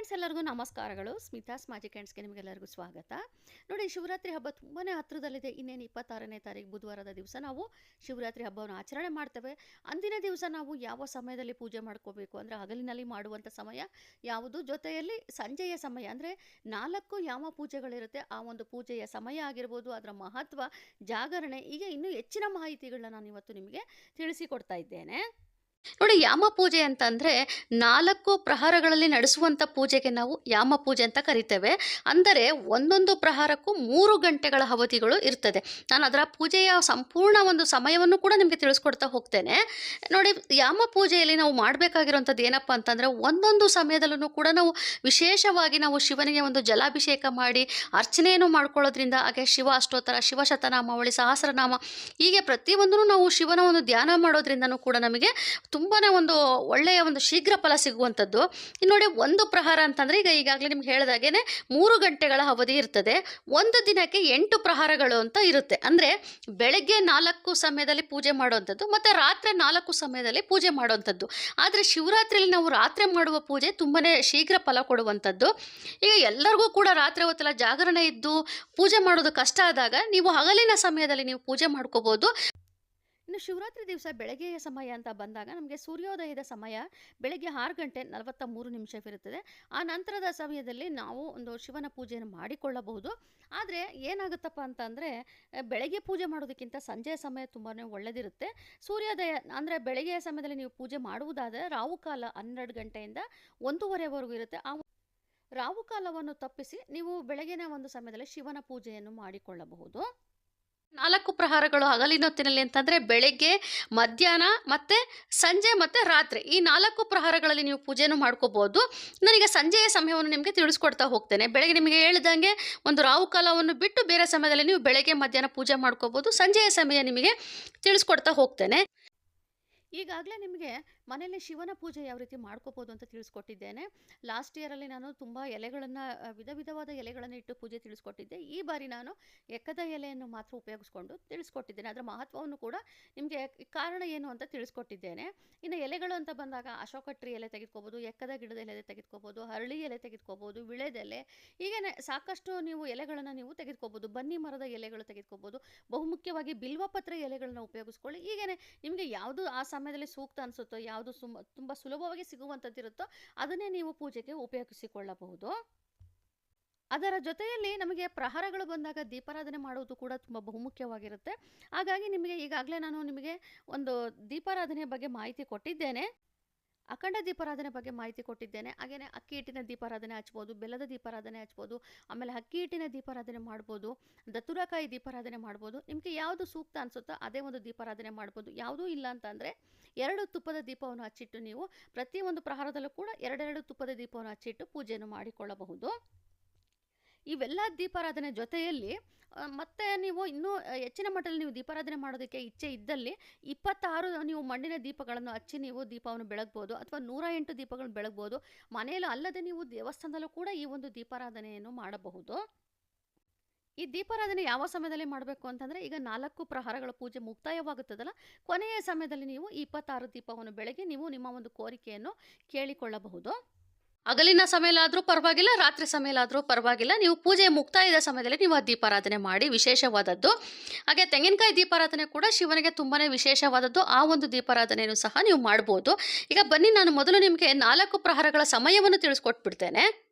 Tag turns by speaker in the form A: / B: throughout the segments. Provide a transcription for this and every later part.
A: Friends ಎಲ್ಲರಿಗೂ ನಮಸ್ಕಾರಗಳು. Smitha's magic ಹ್ಯಾಂಡ್ಸ್ಗೆ ನಿಮಗೆಲ್ಲರಿಗೂ ಸ್ವಾಗತ. ನೋಡಿ, ಶಿವರಾತ್ರಿ ಹಬ್ಬ ತುಂಬಾ ಹತ್ರದಲ್ಲಿದೆ. ಇನ್ನೇನು ಇಪ್ಪತ್ತಾರನೇ ತಾರೀಕು ಬುಧವಾರದ ದಿವಸ ನಾವು ಶಿವರಾತ್ರಿ ಹಬ್ಬವನ್ನು ಆಚರಣೆ ಮಾಡ್ತೇವೆ. ಅಂದಿನ ದಿವಸ ನಾವು ಯಾವ ಸಮಯದಲ್ಲಿ ಪೂಜೆ ಮಾಡ್ಕೋಬೇಕು? ಅಂದರೆ ಹಗಲಿನಲ್ಲಿ ಮಾಡುವಂಥ ಸಮಯ ಯಾವುದು? ಜೊತೆಯಲ್ಲಿ ಸಂಜೆಯ ಸಮಯ, ಅಂದರೆ ನಾಲ್ಕು ಯಾವ ಪೂಜೆಗಳಿರುತ್ತೆ. ಆ ಒಂದು ಪೂಜೆಯ ಸಮಯ ಆಗಿರ್ಬೋದು, ಅದರ ಮಹತ್ವ, ಜಾಗರಣೆ ಈಗ ಇನ್ನೂ ಹೆಚ್ಚಿನ ಮಾಹಿತಿಗಳನ್ನ ನಾನು ಇವತ್ತು ನಿಮಗೆ ತಿಳಿಸಿಕೊಡ್ತಾ ಇದ್ದೇನೆ. ನೋಡಿ ಯಾಮ ಪೂಜೆ ಅಂತಂದರೆ ನಾಲ್ಕು ಪ್ರಹಾರಗಳಲ್ಲಿ ನಡೆಸುವಂಥ ಪೂಜೆಗೆ ನಾವು ಯಾಮ ಪೂಜೆ ಅಂತ ಕರಿತೇವೆ. ಅಂದರೆ ಒಂದೊಂದು ಪ್ರಹಾರಕ್ಕೂ ಮೂರು ಗಂಟೆಗಳ ಅವಧಿಗಳು ಇರ್ತದೆ. ನಾನು ಅದರ ಪೂಜೆಯ ಸಂಪೂರ್ಣ ಒಂದು ಸಮಯವನ್ನು ಕೂಡ ನಿಮಗೆ ತಿಳಿಸ್ಕೊಡ್ತಾ ಹೋಗ್ತೇನೆ. ನೋಡಿ ಯಾಮ ಪೂಜೆಯಲ್ಲಿ ನಾವು ಮಾಡಬೇಕಾಗಿರುವಂಥದ್ದು ಏನಪ್ಪ ಅಂತಂದರೆ ಒಂದೊಂದು ಸಮಯದಲ್ಲೂ ಕೂಡ ನಾವು ವಿಶೇಷವಾಗಿ ನಾವು ಶಿವನಿಗೆ ಒಂದು ಜಲಾಭಿಷೇಕ ಮಾಡಿ, ಅರ್ಚನೆಯನ್ನು ಮಾಡ್ಕೊಳ್ಳೋದ್ರಿಂದ ಹಾಗೆ ಶಿವ ಅಷ್ಟೋತ್ತರ, ಶಿವ ಶತನಾಮಾವಳಿ, ಸಹಸ್ರನಾಮ ಹೀಗೆ ಪ್ರತಿಯೊಂದನ್ನು ನಾವು ಶಿವನ ಒಂದು ಧ್ಯಾನ ಮಾಡೋದ್ರಿಂದನೂ ಕೂಡ ನಮಗೆ ತುಂಬಾ ಒಂದು ಒಳ್ಳೆಯ ಒಂದು ಶೀಘ್ರ ಫಲ ಸಿಗುವಂಥದ್ದು. ಇನ್ನು ನೋಡಿ ಒಂದು ಪ್ರಹಾರ ಅಂತಂದರೆ ಈಗ ಈಗಾಗಲೇ ನಿಮ್ಗೆ ಹೇಳಿದಾಗೇ ಮೂರು ಗಂಟೆಗಳ ಅವಧಿ ಇರ್ತದೆ. ಒಂದು ದಿನಕ್ಕೆ ಎಂಟು ಪ್ರಹಾರಗಳು ಅಂತ ಇರುತ್ತೆ. ಅಂದರೆ ಬೆಳಗ್ಗೆ ನಾಲ್ಕು ಸಮಯದಲ್ಲಿ ಪೂಜೆ ಮಾಡುವಂಥದ್ದು ಮತ್ತು ರಾತ್ರಿ ನಾಲ್ಕು ಸಮಯದಲ್ಲಿ ಪೂಜೆ ಮಾಡುವಂಥದ್ದು. ಆದರೆ ಶಿವರಾತ್ರಿಯಲ್ಲಿ ನಾವು ರಾತ್ರಿ ಮಾಡುವ ಪೂಜೆ ತುಂಬಾ ಶೀಘ್ರ ಫಲ ಕೊಡುವಂಥದ್ದು. ಈಗ ಎಲ್ಲರಿಗೂ ಕೂಡ ರಾತ್ರಿ ಹೊತ್ತೆಲ್ಲ ಜಾಗರಣೆ ಇದ್ದು ಪೂಜೆ ಮಾಡೋದು ಕಷ್ಟ ಆದಾಗ ನೀವು ಹಗಲಿನ ಸಮಯದಲ್ಲಿ ನೀವು ಪೂಜೆ ಮಾಡ್ಕೋಬೋದು. ಇನ್ನು ಶಿವರಾತ್ರಿ ದಿವಸ ಬೆಳಗ್ಗೆಯ ಸಮಯ ಅಂತ ಬಂದಾಗ ನಮಗೆ ಸೂರ್ಯೋದಯದ ಸಮಯ ಬೆಳಗ್ಗೆ ಆರು ಗಂಟೆ ನಲವತ್ತ ಮೂರು ನಿಮಿಷವಿರುತ್ತದೆ ಆ ನಂತರದ ಸಮಯದಲ್ಲಿ ನಾವು ಒಂದು ಶಿವನ ಪೂಜೆಯನ್ನು ಮಾಡಿಕೊಳ್ಳಬಹುದು. ಆದರೆ ಏನಾಗುತ್ತಪ್ಪ ಅಂತಂದರೆ, ಬೆಳಗ್ಗೆ ಪೂಜೆ ಮಾಡೋದಕ್ಕಿಂತ ಸಂಜೆಯ ಸಮಯ ತುಂಬಾ ಒಳ್ಳೆದಿರುತ್ತೆ. ಸೂರ್ಯೋದಯ ಅಂದರೆ ಬೆಳಗ್ಗೆಯ ಸಮಯದಲ್ಲಿ ನೀವು ಪೂಜೆ ಮಾಡುವುದಾದರೆ ರಾಹುಕಾಲ ಹನ್ನೆರಡು ಗಂಟೆಯಿಂದ ಒಂದೂವರೆವರೆಗೂ ಇರುತ್ತೆ. ಆ ರಾಹುಕಾಲವನ್ನು ತಪ್ಪಿಸಿ ನೀವು ಬೆಳಗಿನ ಒಂದು ಸಮಯದಲ್ಲಿ ಶಿವನ ಪೂಜೆಯನ್ನು ಮಾಡಿಕೊಳ್ಳಬಹುದು. ನಾಲ್ಕು ಪ್ರಹಾರಗಳು ಹಗಲಿನ ಹೊತ್ತಿನಲ್ಲಿ ಅಂತಂದರೆ ಬೆಳಗ್ಗೆ, ಮಧ್ಯಾಹ್ನ ಮತ್ತು ಸಂಜೆ ಮತ್ತು ರಾತ್ರಿ. ಈ ನಾಲ್ಕು ಪ್ರಹಾರಗಳಲ್ಲಿ ನೀವು ಪೂಜೆಯನ್ನು ಮಾಡ್ಕೋಬೋದು. ನಾನೀಗ ಸಂಜೆಯ ಸಮಯವನ್ನು ನಿಮಗೆ ತಿಳಿಸ್ಕೊಡ್ತಾ ಹೋಗ್ತೇನೆ. ಬೆಳಗ್ಗೆ ನಿಮಗೆ ಹೇಳಿದಂಗೆ ಒಂದು ರಾಹುಕಾಲವನ್ನು ಬಿಟ್ಟು ಬೇರೆ ಸಮಯದಲ್ಲಿ ನೀವು ಬೆಳಗ್ಗೆ, ಮಧ್ಯಾಹ್ನ ಪೂಜೆ ಮಾಡ್ಕೋಬೋದು. ಸಂಜೆಯ ಸಮಯ ನಿಮಗೆ ತಿಳಿಸ್ಕೊಡ್ತಾ ಹೋಗ್ತೇನೆ. ಈಗಾಗಲೇ ನಿಮಗೆ ಮನೆಯಲ್ಲಿ ಶಿವನ ಪೂಜೆ ಯಾವ ರೀತಿ ಮಾಡ್ಕೋಬೋದು ಅಂತ ತಿಳಿಸ್ಕೊಟ್ಟಿದ್ದೇನೆ. ಲಾಸ್ಟ್ ಇಯರಲ್ಲಿ ನಾನು ತುಂಬ ಎಲೆಗಳನ್ನು ವಿಧ ವಿಧವಾದ ಎಲೆಗಳನ್ನು ಇಟ್ಟು ಪೂಜೆ ತಿಳಿಸ್ಕೊಟ್ಟಿದ್ದೆ. ಈ ಬಾರಿ ನಾನು ಎಕ್ಕದ ಎಲೆಯನ್ನು ಮಾತ್ರ ಉಪಯೋಗಿಸ್ಕೊಂಡು ತಿಳಿಸ್ಕೊಟ್ಟಿದ್ದೇನೆ. ಅದರ ಮಹತ್ವವನ್ನು ಕೂಡ ನಿಮಗೆ ಕಾರಣ ಏನು ಅಂತ ತಿಳಿಸ್ಕೊಟ್ಟಿದ್ದೇನೆ. ಇನ್ನು ಎಲೆಗಳು ಅಂತ ಬಂದಾಗ ಅಶೋಕ ಟ್ರೀ ಎಲೆ ತೆಗೆದುಕೋಬೋದು ಎಕ್ಕದ ಗಿಡದ ಎಲೆ ತೆಗೆದುಕೋಬೋದು, ಹರಳಿ ಎಲೆ ತೆಗೆದುಕೋಬೋದು ವಿಳೆದೆಲೆ ಹೀಗೆ ಸಾಕಷ್ಟು ನೀವು ಎಲೆಗಳನ್ನು ನೀವು ತೆಗೆದುಕೋಬೋದು, ಬನ್ನಿ ಮರದ ಎಲೆಗಳು ತೆಗೆದುಕೋಬೋದು, ಬಹುಮುಖ್ಯವಾಗಿ ಬಿಲ್ವಪತ್ರ ಎಲೆಗಳನ್ನ ಉಪಯೋಗಿಸ್ಕೊಳ್ಳಿ. ಹೀಗೇನೆ ನಿಮಗೆ ಯಾವುದು ಆ ಸಮಯದಲ್ಲಿ ಸೂಕ್ತ ಅನಿಸುತ್ತೋ, ಯಾವುದು ಸುಮ್, ತುಂಬ ಸುಲಭವಾಗಿ ಸಿಗುವಂಥದ್ದಿರುತ್ತೋ ಅದನ್ನೇ ನೀವು ಪೂಜೆಗೆ ಉಪಯೋಗಿಸಿಕೊಳ್ಳಬಹುದು. ಅದರ ಜೊತೆಯಲ್ಲಿ ನಮಗೆ ಪ್ರಹಾರಗಳು ಬಂದಾಗ ದೀಪಾರಾಧನೆ ಮಾಡುವುದು ಕೂಡ ತುಂಬ ಬಹುಮುಖ್ಯವಾಗಿರುತ್ತೆ. ಹಾಗಾಗಿ ನಿಮಗೆ ಈಗಾಗಲೇ ನಾನು ನಿಮಗೆ ಒಂದು ದೀಪಾರಾಧನೆ ಬಗ್ಗೆ ಮಾಹಿತಿ ಕೊಟ್ಟಿದ್ದೇನೆ. ಅಖಂಡ ದೀಪಾರಾಧನೆ ಬಗ್ಗೆ ಮಾಹಿತಿ ಕೊಟ್ಟಿದ್ದೇನೆ. ಹಾಗೆಯೇ ಅಕ್ಕಿ ಹಿಟ್ಟಿನ ದೀಪಾರಾಧನೆ ಹಚ್ಬೋದು, ಬೆಲ್ಲದ ದೀಪಾರಾಧನೆ ಹಚ್ಬೋದು, ಆಮೇಲೆ ಅಕ್ಕಿ ಹಿಟ್ಟಿನ ದೀಪಾರಾಧನೆ ಮಾಡ್ಬೋದು, ದತ್ತುರಕಾಯಿ ದೀಪಾರಾಧನೆ ಮಾಡ್ಬೋದು. ನಿಮಗೆ ಯಾವುದು ಸೂಕ್ತ ಅನಿಸುತ್ತೋ ಅದೇ ಒಂದು ದೀಪಾರಾಧನೆ ಮಾಡ್ಬೋದು. ಯಾವುದೂ ಇಲ್ಲ ಅಂತಂದರೆ ಎರಡು ತುಪ್ಪದ ದೀಪವನ್ನು ಹಚ್ಚಿಟ್ಟು ನೀವು ಪ್ರತಿಯೊಂದು ಪ್ರಹಾರದಲ್ಲೂ ಕೂಡ ಎರಡೆರಡು ತುಪ್ಪದ ದೀಪವನ್ನು ಹಚ್ಚಿಟ್ಟು ಪೂಜೆಯನ್ನು ಮಾಡಿಕೊಳ್ಳಬಹುದು. ಇವೆಲ್ಲ ದೀಪಾರಾಧನೆ ಜೊತೆಯಲ್ಲಿ ಮತ್ತೆ ನೀವು ಇನ್ನೂ ಹೆಚ್ಚಿನ ಮಟ್ಟದಲ್ಲಿ ನೀವು ದೀಪಾರಾಧನೆ ಮಾಡೋದಕ್ಕೆ ಇಚ್ಛೆ ಇದ್ದಲ್ಲಿ, ಇಪ್ಪತ್ತಾರು ನೀವು ಮಣ್ಣಿನ ದೀಪಗಳನ್ನು ಹಚ್ಚಿ ನೀವು ದೀಪವನ್ನು ಬೆಳಗ್ಬೋದು ಅಥವಾ ನೂರ ಎಂಟು ದೀಪಗಳನ್ನು ಬೆಳಗ್ಬೋದು. ಮನೆಯಲ್ಲೂ ಅಲ್ಲದೆ ನೀವು ದೇವಸ್ಥಾನದಲ್ಲೂ ಕೂಡ ಈ ಒಂದು ದೀಪಾರಾಧನೆಯನ್ನು ಮಾಡಬಹುದು. ಈ ದೀಪಾರಾಧನೆ ಯಾವ ಸಮಯದಲ್ಲಿ ಮಾಡಬೇಕು ಅಂತಂದರೆ ಈಗ ನಾಲ್ಕು ಪ್ರಹಾರಗಳ ಪೂಜೆ ಮುಕ್ತಾಯವಾಗುತ್ತದಲ್ಲ, ಕೊನೆಯ ಸಮಯದಲ್ಲಿ ನೀವು ಇಪ್ಪತ್ತಾರು ದೀಪವನ್ನು ಬೆಳಗ್ಗೆ ನೀವು ನಿಮ್ಮ ಒಂದು ಕೋರಿಕೆಯನ್ನು ಕೇಳಿಕೊಳ್ಳಬಹುದು. ಹಗಲಿನ ಸಮಯಲಾದರೂ ಪರವಾಗಿಲ್ಲ, ರಾತ್ರಿ ಸಮಯಲಾದರೂ ಪರವಾಗಿಲ್ಲ. ನೀವು ಪೂಜೆ ಮುಕ್ತಾಯದ ಸಮಯದಲ್ಲಿ ನೀವು ಆ ದೀಪಾರಾಧನೆ ಮಾಡಿ, ವಿಶೇಷವಾದದ್ದು. ಹಾಗೆ ತೆಂಗಿನಕಾಯಿ ದೀಪಾರಾಧನೆ ಕೂಡ ಶಿವನಿಗೆ ತುಂಬಾ ವಿಶೇಷವಾದದ್ದು. ಆ ಒಂದು ದೀಪಾರಾಧನೆಯನ್ನು ಸಹ ನೀವು ಮಾಡ್ಬೋದು. ಈಗ ಬನ್ನಿ, ನಾನು ಮೊದಲು ನಿಮಗೆ ನಾಲ್ಕು ಪ್ರಹಾರಗಳ ಸಮಯವನ್ನು ತಿಳಿಸ್ಕೊಟ್ಬಿಡ್ತೇನೆ.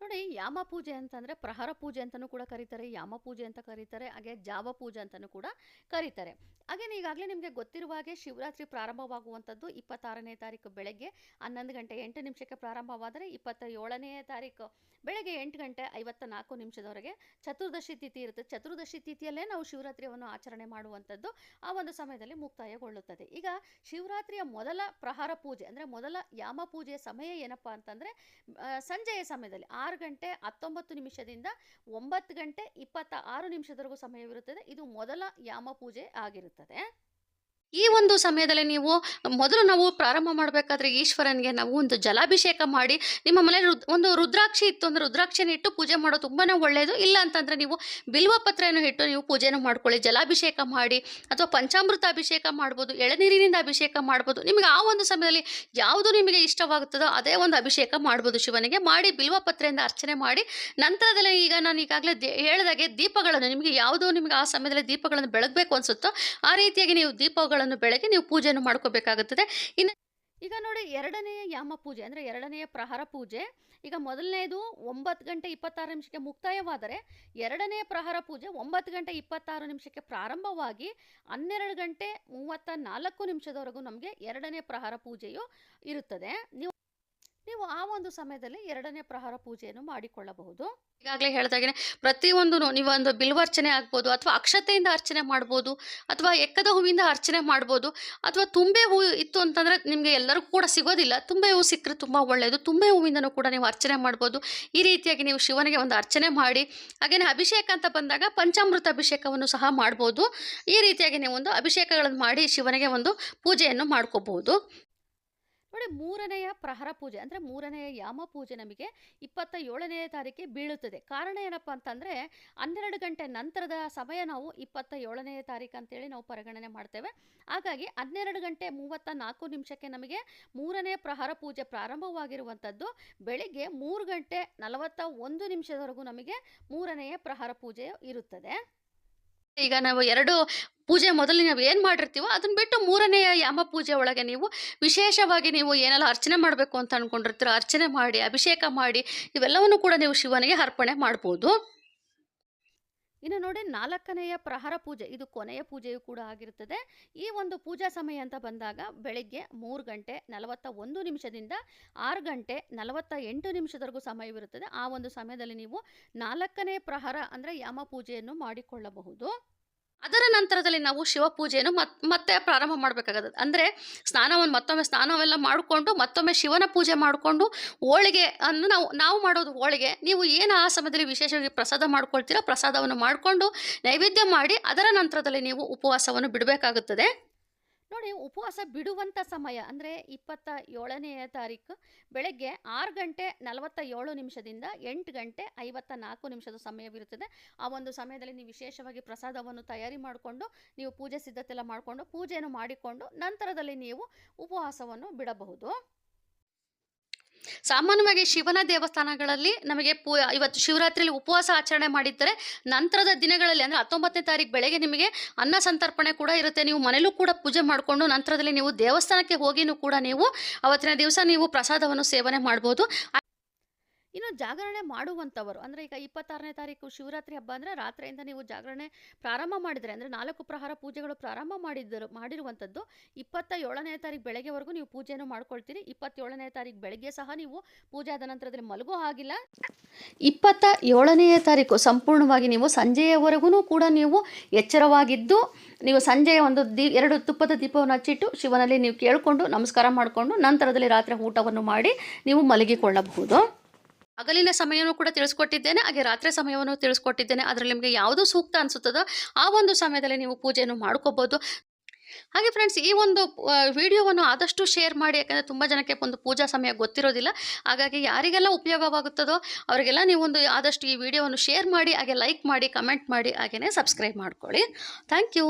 A: ನೋಡಿ ಯಾಮ ಪೂಜೆ ಅಂತಂದರೆ ಪ್ರಹಾರ ಪೂಜೆ ಅಂತಲೂ ಕೂಡ ಕರೀತಾರೆ, ಯಾಮ ಪೂಜೆ ಅಂತ ಕರೀತಾರೆ, ಹಾಗೆ ಜಾವ ಪೂಜೆ ಅಂತಲೂ ಕೂಡ ಕರೀತಾರೆ. ಹಾಗೇನೆ ಈಗಾಗಲೇ ನಿಮಗೆ ಗೊತ್ತಿರುವ ಹಾಗೆ ಶಿವರಾತ್ರಿ ಪ್ರಾರಂಭವಾಗುವಂಥದ್ದು ಇಪ್ಪತ್ತಾರನೇ ತಾರೀಕು ಬೆಳಗ್ಗೆ ಹನ್ನೊಂದು ಗಂಟೆ ಎಂಟು ನಿಮಿಷಕ್ಕೆ ಪ್ರಾರಂಭವಾದರೆ ಇಪ್ಪತ್ತ ಏಳನೇ ತಾರೀಕು ಬೆಳಗ್ಗೆ ಎಂಟು ಗಂಟೆ ಐವತ್ತ ನಾಲ್ಕು ನಿಮಿಷದವರೆಗೆ ಚತುರ್ದಶಿ ತಿಥಿ ಇರುತ್ತೆ. ಚತುರ್ದಶಿ ತಿಥಿಯಲ್ಲೇ ನಾವು ಶಿವರಾತ್ರಿಯನ್ನು ಆಚರಣೆ ಮಾಡುವಂಥದ್ದು ಆ ಒಂದು ಸಮಯದಲ್ಲಿ ಮುಕ್ತಾಯಗೊಳ್ಳುತ್ತದೆ. ಈಗ ಶಿವರಾತ್ರಿಯ ಮೊದಲ ಪ್ರಹಾರ ಪೂಜೆ ಅಂದರೆ ಮೊದಲ ಯಾಮ ಪೂಜೆಯ ಸಮಯ ಏನಪ್ಪ ಅಂತಂದರೆ ಸಂಜೆಯ ಸಮಯದಲ್ಲಿ. ಆರು ಗಂಟೆ ಹತ್ತೊಂಬತ್ತು ನಿಮಿಷದಿಂದ ಒಂಬತ್ತು ಗಂಟೆ ಇಪ್ಪತ್ತ ಆರು ನಿಮಿಷದವರೆಗೂ ಸಮಯವಿರುತ್ತದೆ. ಇದು ಮೊದಲ ಯಾಮ ಪೂಜೆ ಆಗಿರುತ್ತದೆ. ಈ ಒಂದು ಸಮಯದಲ್ಲಿ ನೀವು ಮೊದಲು ನಾವು ಪ್ರಾರಂಭ ಮಾಡಬೇಕಾದ್ರೆ ಈಶ್ವರನಿಗೆ ನಾವು ಒಂದು ಜಲಾಭಿಷೇಕ ಮಾಡಿ ನಿಮ್ಮ ರುದ್, ಒಂದು ರುದ್ರಾಕ್ಷಿ ಇತ್ತು ಅಂದರೆ ರುದ್ರಾಕ್ಷಿನ ಇಟ್ಟು ಪೂಜೆ ಮಾಡೋದು ತುಂಬಾ ಒಳ್ಳೆಯದು ಇಲ್ಲ ಅಂತಂದರೆ ನೀವು ಬಿಲ್ವ ಪತ್ರೆಯನ್ನು ಇಟ್ಟು ನೀವು ಪೂಜೆಯನ್ನು ಮಾಡ್ಕೊಳ್ಳಿ. ಜಲಾಭಿಷೇಕ ಮಾಡಿ ಅಥವಾ ಪಂಚಾಮೃತ ಅಭಿಷೇಕ ಮಾಡ್ಬೋದು, ಎಳನೀರಿನಿಂದ ಅಭಿಷೇಕ ಮಾಡ್ಬೋದು. ನಿಮಗೆ ಆ ಒಂದು ಸಮಯದಲ್ಲಿ ಯಾವುದು ನಿಮಗೆ ಇಷ್ಟವಾಗುತ್ತದೋ ಅದೇ ಒಂದು ಅಭಿಷೇಕ ಮಾಡ್ಬೋದು ಶಿವನಿಗೆ. ಮಾಡಿ ಬಿಲ್ವ ಪತ್ರೆಯಿಂದ ಅರ್ಚನೆ ಮಾಡಿ ನಂತರದಲ್ಲಿ ಈಗ ನಾನು ಈಗಾಗಲೇ ಹೇಳಿದಾಗೆ ದೀಪಗಳನ್ನು, ನಿಮಗೆ ಯಾವುದು ನಿಮಗೆ ಆ ಸಮಯದಲ್ಲಿ ದೀಪಗಳನ್ನು ಬೆಳಗಬೇಕು ಅನಿಸುತ್ತೋ ಆ ರೀತಿಯಾಗಿ ನೀವು ದೀಪಗಳನ್ನು ಬೆಳಗ್ಗೆ ನೀವು ಪೂಜೆಯನ್ನು ಮಾಡ್ಕೋಬೇಕಾಗುತ್ತದೆ. ಇನ್ನು ಈಗ ನೋಡಿ ಎರಡನೆಯ ಯಾಮ ಪೂಜೆ, ಅಂದರೆ ಎರಡನೆಯ ಪ್ರಹಾರ ಪೂಜೆ. ಈಗ ಮೊದಲನೆಯದು ಒಂಬತ್ತು ಗಂಟೆ ಇಪ್ಪತ್ತಾರು ನಿಮಿಷಕ್ಕೆ ಮುಕ್ತಾಯವಾದರೆ ಎರಡನೆಯ ಪ್ರಹಾರ ಪೂಜೆ ಒಂಬತ್ತು ಗಂಟೆ ಇಪ್ಪತ್ತಾರು ನಿಮಿಷಕ್ಕೆ ಪ್ರಾರಂಭವಾಗಿ ಹನ್ನೆರಡು ಗಂಟೆ ಮೂವತ್ತ ನಾಲ್ಕು ನಿಮಿಷದವರೆಗೂ ನಮಗೆ ಎರಡನೇ ಪ್ರಹಾರ ಪೂಜೆಯು ಇರುತ್ತದೆ. ನೀವು ನೀವು ಆ ಒಂದು ಸಮಯದಲ್ಲಿ ಎರಡನೇ ಪ್ರಹಾರ ಪೂಜೆಯನ್ನು ಮಾಡಿಕೊಳ್ಳಬಹುದು. ಈಗಾಗಲೇ ಹೇಳಿದಾಗೆ ಪ್ರತಿಯೊಂದು ನೀವು ಒಂದು ಬಿಲ್ವಾರ್ಚನೆ ಆಗ್ಬೋದು, ಅಥವಾ ಅಕ್ಷತೆಯಿಂದ ಅರ್ಚನೆ ಮಾಡ್ಬೋದು, ಅಥವಾ ಎಕ್ಕದ ಹೂವಿಂದ ಅರ್ಚನೆ ಮಾಡ್ಬೋದು, ಅಥವಾ ತುಂಬೆ ಹೂವು ಇತ್ತು ಅಂತಂದರೆ ನಿಮಗೆ ಎಲ್ಲರಿಗೂ ಕೂಡ ಸಿಗೋದಿಲ್ಲ. ತುಂಬೆ ಹೂವು ಸಿಕ್ಕರೆ ತುಂಬ ಒಳ್ಳೆಯದು ತುಂಬೆ ಹೂವಿಂದನೂ ಕೂಡ ನೀವು ಅರ್ಚನೆ ಮಾಡ್ಬೋದು. ಈ ರೀತಿಯಾಗಿ ನೀವು ಶಿವನಿಗೆ ಒಂದು ಅರ್ಚನೆ ಮಾಡಿ ಹಾಗೆಯೇ ಅಭಿಷೇಕ ಅಂತ ಬಂದಾಗ ಪಂಚಾಮೃತ ಅಭಿಷೇಕವನ್ನು ಸಹ ಮಾಡ್ಬೋದು. ಈ ರೀತಿಯಾಗಿ ನೀವು ಒಂದು ಅಭಿಷೇಕಗಳನ್ನು ಮಾಡಿ ಶಿವನಿಗೆ ಒಂದು ಪೂಜೆಯನ್ನು ಮಾಡ್ಕೋಬಹುದು ನೋಡಿ ಮೂರನೆಯ ಪ್ರಹರ ಪೂಜೆ, ಅಂದರೆ ಮೂರನೆಯ ಯಾಮ ಪೂಜೆ ನಮಗೆ ಇಪ್ಪತ್ತ ಏಳನೆಯ ತಾರೀಕಿಗೆ ಬೀಳುತ್ತದೆ. ಕಾರಣ ಏನಪ್ಪ ಅಂತಂದರೆ, ಹನ್ನೆರಡು ಗಂಟೆ ನಂತರದ ಸಮಯ ನಾವು ಇಪ್ಪತ್ತ ಏಳನೆಯ ತಾರೀಕು ಅಂತೇಳಿ ನಾವು ಪರಿಗಣನೆ ಮಾಡ್ತೇವೆ. ಹಾಗಾಗಿ ಹನ್ನೆರಡು ಗಂಟೆ ಮೂವತ್ತ ನಾಲ್ಕು ನಿಮಿಷಕ್ಕೆ ನಮಗೆ ಮೂರನೇ ಪ್ರಹರ ಪೂಜೆ ಪ್ರಾರಂಭವಾಗಿರುವಂಥದ್ದು. ಬೆಳಿಗ್ಗೆ ಮೂರು ಗಂಟೆ ನಲವತ್ತ ಒಂದು ನಿಮಿಷದವರೆಗೂ ನಮಗೆ ಮೂರನೆಯ ಪ್ರಹರ ಪೂಜೆಯು ಇರುತ್ತದೆ. ಈಗ ನಾವು ಎರಡು ಪೂಜೆ ಮೊದಲು ನಾವು ಏನು ಮಾಡಿರ್ತೀವೋ ಅದನ್ನ ಬಿಟ್ಟು ಮೂರನೆಯ ಯಾಮ ಪೂಜೆ ಒಳಗೆ ನೀವು ವಿಶೇಷವಾಗಿ ನೀವು ಏನೆಲ್ಲ ಅರ್ಚನೆ ಮಾಡಬೇಕು ಅಂತ ಅಂದ್ಕೊಂಡಿರ್ತೀರೋ ಅರ್ಚನೆ ಮಾಡಿ, ಅಭಿಷೇಕ ಮಾಡಿ ಇವೆಲ್ಲವನ್ನು ಕೂಡ ನೀವು ಶಿವನಿಗೆ ಅರ್ಪಣೆ ಮಾಡ್ಬೋದು. ಇನ್ನು ನೋಡಿ ನಾಲ್ಕನೆಯ ಪ್ರಹರ ಪೂಜೆ, ಇದು ಕೊನೆಯ ಪೂಜೆಯೂ ಕೂಡ ಆಗಿರುತ್ತದೆ. ಈ ಒಂದು ಪೂಜಾ ಸಮಯ ಅಂತ ಬಂದಾಗ ಬೆಳಿಗ್ಗೆ ಮೂರು ಗಂಟೆ ನಲವತ್ತ ಒಂದು ನಿಮಿಷದಿಂದ ಆರು ಗಂಟೆ ನಲವತ್ತ ಎಂಟು ನಿಮಿಷದವರೆಗೂ ಸಮಯವಿರುತ್ತದೆ. ಆ ಒಂದು ಸಮಯದಲ್ಲಿ ನೀವು ನಾಲ್ಕನೇ ಪ್ರಹರ ಅಂದರೆ ಯಾಮ ಪೂಜೆಯನ್ನು ಮಾಡಿಕೊಳ್ಳಬಹುದು. ಅದರ ನಂತರದಲ್ಲಿ ನಾವು ಶಿವ ಪೂಜೆಯನ್ನು ಮತ್, ಮತ್ತೆ ಪ್ರಾರಂಭ ಮಾಡಬೇಕಾಗತ್ತೆ ಅಂದರೆ ಸ್ನಾನವನ್ನು ಮತ್ತೊಮ್ಮೆ ಸ್ನಾನವೆಲ್ಲ ಮಾಡಿಕೊಂಡು ಮತ್ತೊಮ್ಮೆ ಶಿವನ ಪೂಜೆ ಮಾಡಿಕೊಂಡು ಹೋಳಿಗೆ ಅನ್ನು ನಾವು ನಾವು ಮಾಡೋದು ಹೋಳಿಗೆ. ನೀವು ಏನು ಆ ಸಮಯದಲ್ಲಿ ವಿಶೇಷವಾಗಿ ಪ್ರಸಾದ ಮಾಡ್ಕೊಳ್ತೀರೋ ಪ್ರಸಾದವನ್ನು ಮಾಡಿಕೊಂಡು ನೈವೇದ್ಯ ಮಾಡಿ ಅದರ ನಂತರದಲ್ಲಿ ನೀವು ಉಪವಾಸವನ್ನು ಬಿಡಬೇಕಾಗುತ್ತದೆ. ನೋಡಿ ಉಪವಾಸ ಬಿಡುವಂಥ ಸಮಯ ಅಂದರೆ ಇಪ್ಪತ್ತ ಏಳನೆಯ ತಾರೀಕು ಬೆಳಗ್ಗೆ ಆರು ಗಂಟೆ ನಲವತ್ತ ಏಳು ನಿಮಿಷದಿಂದ ಎಂಟು ಗಂಟೆ ಐವತ್ತ ನಾಲ್ಕು ನಿಮಿಷದ ಸಮಯವಿರುತ್ತದೆ. ಆ ಒಂದು ಸಮಯದಲ್ಲಿ ನೀವು ವಿಶೇಷವಾಗಿ ಪ್ರಸಾದವನ್ನು ತಯಾರಿ ಮಾಡಿಕೊಂಡು, ನೀವು ಪೂಜೆ ಸಿದ್ಧತೆ ಎಲ್ಲ ಮಾಡಿಕೊಂಡು, ಪೂಜೆಯನ್ನು ಮಾಡಿಕೊಂಡು ನಂತರದಲ್ಲಿ ನೀವು ಉಪವಾಸವನ್ನು ಬಿಡಬಹುದು. ಸಾಮಾನ್ಯವಾಗಿ ಶಿವನ ದೇವಸ್ಥಾನಗಳಲ್ಲಿ ನಮಗೆ ಪೂ, ಇವತ್ತು ಶಿವರಾತ್ರಿಯಲ್ಲಿ ಉಪವಾಸ ಆಚರಣೆ ಮಾಡಿದ್ದರೆ ನಂತರದ ದಿನಗಳಲ್ಲಿ ಅಂದರೆ ಹತ್ತೊಂಬತ್ತನೇ ತಾರೀಕು ಬೆಳಗ್ಗೆ ನಿಮಗೆ ಅನ್ನ ಸಂತರ್ಪಣೆ ಕೂಡ ಇರುತ್ತೆ. ನೀವು ಮನೆಯಲ್ಲೂ ಕೂಡ ಪೂಜೆ ಮಾಡಿಕೊಂಡು ನಂತರದಲ್ಲಿ ನೀವು ದೇವಸ್ಥಾನಕ್ಕೆ ಹೋಗಿನೂ ಕೂಡ ನೀವು ಅವತ್ತಿನ ದಿವಸ ನೀವು ಪ್ರಸಾದವನ್ನು ಸೇವನೆ ಮಾಡ್ಬೋದು. ಇನ್ನು ಜಾಗರಣೆ ಮಾಡುವಂಥವರು, ಅಂದರೆ ಈಗ ಇಪ್ಪತ್ತಾರನೇ ತಾರೀಕು ಶಿವರಾತ್ರಿ ಹಬ್ಬ ಅಂದರೆ ರಾತ್ರಿಯಿಂದ ನೀವು ಜಾಗರಣೆ ಪ್ರಾರಂಭ ಮಾಡಿದರೆ, ಅಂದರೆ ನಾಲ್ಕು ಪ್ರಹಾರ ಪೂಜೆಗಳು ಪ್ರಾರಂಭ ಮಾಡಿದ್ದರು, ಮಾಡಿರುವಂಥದ್ದು ಇಪ್ಪತ್ತ ಏಳನೇ ತಾರೀಕು ಬೆಳಗ್ಗೆವರೆಗೂ ನೀವು ಪೂಜೆಯನ್ನು ಮಾಡ್ಕೊಳ್ತೀರಿ, ಇಪ್ಪತ್ತೇಳನೇ ತಾರೀಕು ಬೆಳಗ್ಗೆ ಸಹ ನೀವು ಪೂಜೆ ಆದ ನಂತರದಲ್ಲಿ ಮಲಗೋ ಆಗಿಲ್ಲ ಇಪ್ಪತ್ತ ಏಳನೆಯ ತಾರೀಕು ಸಂಪೂರ್ಣವಾಗಿ ನೀವು ಸಂಜೆಯವರೆಗೂ ಕೂಡ ನೀವು ಎಚ್ಚರವಾಗಿದ್ದು, ನೀವು ಸಂಜೆಯ ಒಂದು ದೀ, ಎರಡು ತುಪ್ಪದ ದೀಪವನ್ನು ಹಚ್ಚಿಟ್ಟು ಶಿವನಲ್ಲಿ ನೀವು ಕೇಳಿಕೊಂಡು, ನಮಸ್ಕಾರ ಮಾಡಿಕೊಂಡು, ನಂತರದಲ್ಲಿ ರಾತ್ರಿ ಊಟವನ್ನು ಮಾಡಿ ನೀವು ಮಲಗಿಕೊಳ್ಳಬಹುದು. ಹಗಲಿನ ಸಮಯವನ್ನು ಕೂಡ ತಿಳಿಸ್ಕೊಟ್ಟಿದ್ದೇನೆ, ಹಾಗೆ ರಾತ್ರಿ ಸಮಯವನ್ನು ತಿಳಿಸ್ಕೊಟ್ಟಿದ್ದೇನೆ. ಅದರಲ್ಲಿ ನಿಮಗೆ ಯಾವುದು ಸೂಕ್ತ ಅನಿಸುತ್ತದೋ ಆ ಒಂದು ಸಮಯದಲ್ಲಿ ನೀವು ಪೂಜೆಯನ್ನು ಮಾಡ್ಕೋಬೋದು. ಹಾಗೆ ಫ್ರೆಂಡ್ಸ್ ಈ ಒಂದು ವಿಡಿಯೋವನ್ನು ಆದಷ್ಟು ಶೇರ್ ಮಾಡಿ, ಯಾಕಂದರೆ ತುಂಬ ಜನಕ್ಕೆ ಒಂದು ಪೂಜಾ ಸಮಯ ಗೊತ್ತಿರೋದಿಲ್ಲ. ಹಾಗಾಗಿ ಯಾರಿಗೆಲ್ಲ ಉಪಯೋಗವಾಗುತ್ತದೋ ಅವರಿಗೆಲ್ಲ ನೀವೊಂದು ಆದಷ್ಟು ಈ ವಿಡಿಯೋವನ್ನು ಶೇರ್ ಮಾಡಿ, ಹಾಗೆ ಲೈಕ್ ಮಾಡಿ ಕಮೆಂಟ್ ಮಾಡಿ ಹಾಗೆಯೇ ಸಬ್ಸ್ಕ್ರೈಬ್ ಮಾಡ್ಕೊಳ್ಳಿ. Thank you